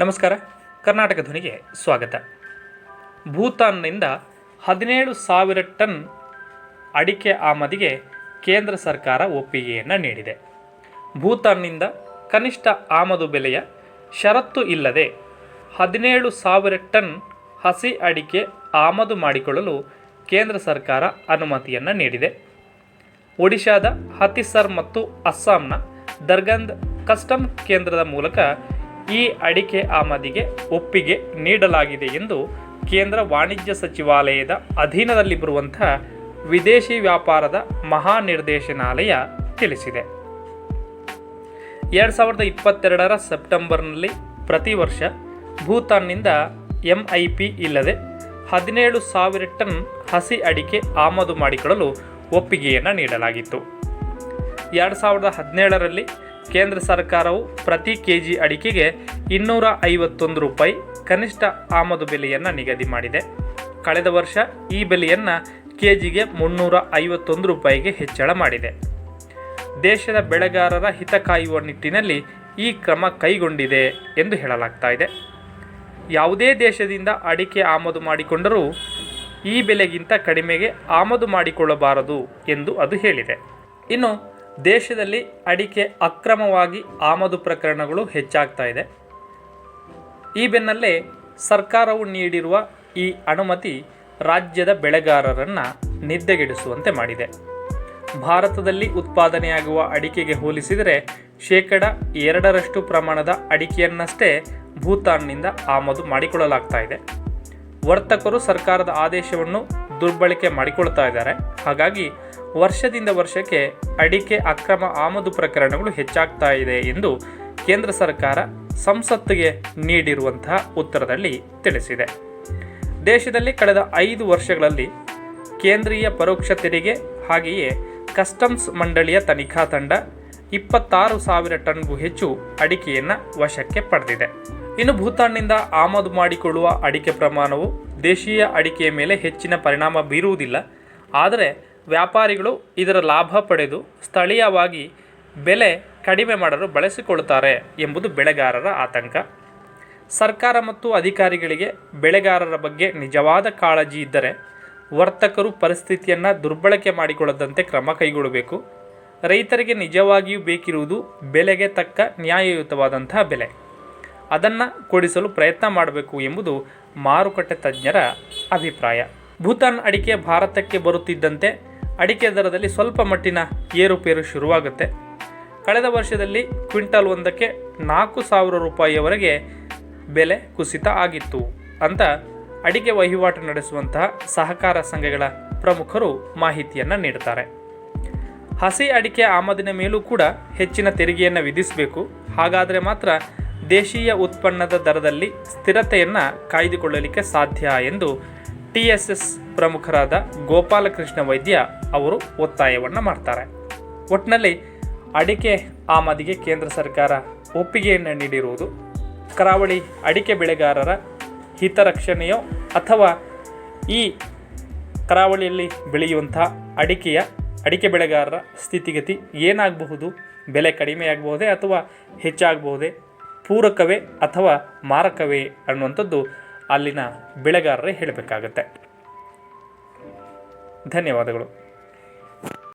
ನಮಸ್ಕಾರ. ಕರ್ನಾಟಕ ಧ್ವನಿಗೆ ಸ್ವಾಗತ. ಭೂತಾನ್ನಿಂದ ಹದಿನೇಳು ಸಾವಿರ ಟನ್ ಅಡಿಕೆ ಆಮದಿಗೆ ಕೇಂದ್ರ ಸರ್ಕಾರ ಒಪ್ಪಿಗೆಯನ್ನು ನೀಡಿದೆ. ಭೂತಾನ್ನಿಂದ ಕನಿಷ್ಠ ಆಮದು ಬೆಲೆಯ ಷರತ್ತು ಇಲ್ಲದೆ ಹದಿನೇಳು ಸಾವಿರ ಟನ್ ಹಸಿ ಅಡಿಕೆ ಆಮದು ಮಾಡಿಕೊಳ್ಳಲು ಕೇಂದ್ರ ಸರ್ಕಾರ ಅನುಮತಿಯನ್ನು ನೀಡಿದೆ. ಒಡಿಶಾದ ಹತಿಸರ್ ಮತ್ತು ಅಸ್ಸಾಂನ ದರ್ಗಂದ್ ಕಸ್ಟಮ್ ಕೇಂದ್ರದ ಮೂಲಕ ಈ ಅಡಿಕೆ ಆಮದಿಗೆ ಒಪ್ಪಿಗೆ ನೀಡಲಾಗಿದೆ ಎಂದು ಕೇಂದ್ರ ವಾಣಿಜ್ಯ ಸಚಿವಾಲಯದ ಅಧೀನದಲ್ಲಿ ಬರುವಂತಹ ವಿದೇಶಿ ವ್ಯಾಪಾರದ ಮಹಾನಿರ್ದೇಶನಾಲಯ ತಿಳಿಸಿದೆ. ಎರಡು ಸಾವಿರದ ಇಪ್ಪತ್ತೆರಡರ ಸೆಪ್ಟೆಂಬರ್ನಲ್ಲಿ ಪ್ರತಿ ವರ್ಷ ಭೂತಾನ್ನಿಂದ ಎಂ ಐ ಪಿ ಇಲ್ಲದೆ ಹದಿನೇಳು ಸಾವಿರ ಟನ್ ಹಸಿ ಅಡಿಕೆ ಆಮದು ಮಾಡಿಕೊಳ್ಳಲು ಒಪ್ಪಿಗೆಯನ್ನು ನೀಡಲಾಗಿತ್ತು. ಎರಡು ಸಾವಿರದ ಹದಿನೇಳರಲ್ಲಿ ಕೇಂದ್ರ ಸರ್ಕಾರವು ಪ್ರತಿ ಕೆ ಜಿ ಅಡಿಕೆಗೆ ಇನ್ನೂರ ಐವತ್ತೊಂದು ರೂಪಾಯಿ ಕನಿಷ್ಠ ಆಮದು ಬೆಲೆಯನ್ನು ನಿಗದಿ ಮಾಡಿದೆ. ಕಳೆದ ವರ್ಷ ಈ ಬೆಲೆಯನ್ನು ಕೆ ಜಿಗೆ ಮುನ್ನೂರ ಐವತ್ತೊಂದು ರೂಪಾಯಿಗೆ ಹೆಚ್ಚಳ ಮಾಡಿದೆ. ದೇಶದ ಬೆಳೆಗಾರರ ಹಿತ ಕಾಯುವ ನಿಟ್ಟಿನಲ್ಲಿ ಈ ಕ್ರಮ ಕೈಗೊಂಡಿದೆ ಎಂದು ಹೇಳಲಾಗ್ತಾ ಇದೆ. ಯಾವುದೇ ದೇಶದಿಂದ ಅಡಿಕೆ ಆಮದು ಮಾಡಿಕೊಂಡರೂ ಈ ಬೆಲೆಗಿಂತ ಕಡಿಮೆಗೆ ಆಮದು ಮಾಡಿಕೊಳ್ಳಬಾರದು ಎಂದು ಅದು ಹೇಳಿದೆ. ಇನ್ನು ದೇಶದಲ್ಲಿ ಅಡಿಕೆ ಅಕ್ರಮವಾಗಿ ಆಮದು ಪ್ರಕರಣಗಳು ಹೆಚ್ಚಾಗ್ತಾ ಇದೆ. ಈ ಬೆನ್ನಲ್ಲೇ ಸರ್ಕಾರವು ನೀಡಿರುವ ಈ ಅನುಮತಿ ರಾಜ್ಯದ ಬೆಳೆಗಾರರನ್ನು ನಿದ್ದೆಗೆಡಿಸುವಂತೆ ಮಾಡಿದೆ. ಭಾರತದಲ್ಲಿ ಉತ್ಪಾದನೆಯಾಗುವ ಅಡಿಕೆಗೆ ಹೋಲಿಸಿದರೆ ಶೇಕಡ ಎರಡರಷ್ಟು ಪ್ರಮಾಣದ ಅಡಿಕೆಯನ್ನಷ್ಟೇ ಭೂತಾನ್ನಿಂದ ಆಮದು ಮಾಡಿಕೊಳ್ಳಲಾಗ್ತಾ ಇದೆ. ವರ್ತಕರು ಸರ್ಕಾರದ ಆದೇಶವನ್ನು ದುರ್ಬಳಕೆ ಮಾಡಿಕೊಳ್ತಾ ಇದ್ದಾರೆ. ಹಾಗಾಗಿ ವರ್ಷದಿಂದ ವರ್ಷಕ್ಕೆ ಅಡಿಕೆ, ಅಕ್ರಮ ಆಮದು ಪ್ರಕರಣಗಳು ಹೆಚ್ಚಾಗ್ತಾ ಇದೆ ಎಂದು ಕೇಂದ್ರ ಸರ್ಕಾರ ಸಂಸತ್ತಿಗೆ ನೀಡಿರುವಂತಹ ಉತ್ತರದಲ್ಲಿ ತಿಳಿಸಿದೆ. ದೇಶದಲ್ಲಿ ಕಳೆದ ಐದು ವರ್ಷಗಳಲ್ಲಿ ಕೇಂದ್ರೀಯ ಪರೋಕ್ಷ ತೆರಿಗೆ ಹಾಗೆಯೇ ಕಸ್ಟಮ್ಸ್ ಮಂಡಳಿಯ ತನಿಖಾ ತಂಡ ಇಪ್ಪತ್ತಾರು ಸಾವಿರ ಟನ್ಗೂ ಹೆಚ್ಚು ಅಡಿಕೆಯನ್ನು ವಶಕ್ಕೆ ಪಡೆದಿದೆ. ಇನ್ನು ಭೂತಾನ್ನಿಂದ ಆಮದು ಮಾಡಿಕೊಳ್ಳುವ ಅಡಿಕೆ ಪ್ರಮಾಣವು ದೇಶೀಯ ಅಡಿಕೆಯ ಮೇಲೆ ಹೆಚ್ಚಿನ ಪರಿಣಾಮ ಬೀರುವುದಿಲ್ಲ. ಆದರೆ ವ್ಯಾಪಾರಿಗಳು ಇದರ ಲಾಭ ಪಡೆದು ಸ್ಥಳೀಯವಾಗಿ ಬೆಲೆ ಕಡಿಮೆ ಮಾಡಲು ಬಳಸಿಕೊಳ್ಳುತ್ತಾರೆ ಎಂಬುದು ಬೆಳೆಗಾರರ ಆತಂಕ. ಸರ್ಕಾರ ಮತ್ತು ಅಧಿಕಾರಿಗಳಿಗೆ ಬೆಳೆಗಾರರ ಬಗ್ಗೆ ನಿಜವಾದ ಕಾಳಜಿ ಇದ್ದರೆ ವರ್ತಕರು ಪರಿಸ್ಥಿತಿಯನ್ನು ದುರ್ಬಳಕೆ ಮಾಡಿಕೊಳ್ಳದಂತೆ ಕ್ರಮ ಕೈಗೊಳ್ಳಬೇಕು. ರೈತರಿಗೆ ನಿಜವಾಗಿಯೂ ಬೇಕಿರುವುದು ಬೆಲೆಗೆ ತಕ್ಕ ನ್ಯಾಯಯುತವಾದಂತಹ ಬೆಲೆ. ಅದನ್ನು ಕೊಡಿಸಲು ಪ್ರಯತ್ನ ಮಾಡಬೇಕು ಎಂಬುದು ಮಾರುಕಟ್ಟೆ ತಜ್ಞರ ಅಭಿಪ್ರಾಯ. ಭೂತಾನ್ ಅಡಿಕೆ ಭಾರತಕ್ಕೆ ಬರುತ್ತಿದ್ದಂತೆ ಅಡಿಕೆ ದರದಲ್ಲಿ ಸ್ವಲ್ಪ ಮಟ್ಟಿನ ಏರುಪೇರು ಶುರುವಾಗುತ್ತೆ. ಕಳೆದ ವರ್ಷದಲ್ಲಿ ಕ್ವಿಂಟಲ್ ಒಂದಕ್ಕೆ ನಾಲ್ಕು ಸಾವಿರ ರೂಪಾಯಿಯವರೆಗೆ ಬೆಲೆ ಕುಸಿತ ಆಗಿತ್ತು ಅಂತ ಅಡಿಕೆ ವಹಿವಾಟು ನಡೆಸುವಂತಹ ಸಹಕಾರ ಸಂಘಗಳ ಪ್ರಮುಖರು ಮಾಹಿತಿಯನ್ನು ನೀಡುತ್ತಾರೆ ಹಸಿ ಅಡಿಕೆ ಆಮದಿನ ಮೇಲೂ ಕೂಡ ಹೆಚ್ಚಿನ ತೆರಿಗೆಯನ್ನು ವಿಧಿಸಬೇಕು. ಹಾಗಾದರೆ ಮಾತ್ರ ದೇಶೀಯ ಉತ್ಪನ್ನದ ದರದಲ್ಲಿ ಸ್ಥಿರತೆಯನ್ನು ಕಾಯ್ದುಕೊಳ್ಳಲಿಕ್ಕೆ ಸಾಧ್ಯ ಎಂದು ಟಿ ಎಸ್ ಎಸ್ ಪ್ರಮುಖರಾದ ಗೋಪಾಲಕೃಷ್ಣ ವೈದ್ಯ ಅವರು ಒತ್ತಾಯವನ್ನು ಮಾಡ್ತಾರೆ. ಒಟ್ಟಿನಲ್ಲಿ ಅಡಿಕೆ ಆಮದಿಗೆ ಕೇಂದ್ರ ಸರ್ಕಾರ ಒಪ್ಪಿಗೆಯನ್ನು ನೀಡಿರುವುದು ಕರಾವಳಿ ಅಡಿಕೆ ಬೆಳೆಗಾರರ ಹಿತರಕ್ಷಣೆಯೋ ಅಥವಾ ಈ ಕರಾವಳಿಯಲ್ಲಿ ಬೆಳೆಯುವಂಥ ಅಡಿಕೆಯ ಅಡಿಕೆ ಬೆಳೆಗಾರರ ಸ್ಥಿತಿಗತಿ ಏನಾಗಬಹುದು? ಬೆಲೆ ಕಡಿಮೆಯಾಗಬಹುದೇ ಅಥವಾ ಹೆಚ್ಚಾಗಬಹುದೇ? ಪೂರಕವೇ ಅಥವಾ ಮಾರಕವೇ ಅನ್ನುವಂಥದ್ದು ಅಲ್ಲಿನ ಬೆಳೆಗಾರರೇ ಹೇಳಬೇಕಾಗತ್ತೆ. ಧನ್ಯವಾದಗಳು.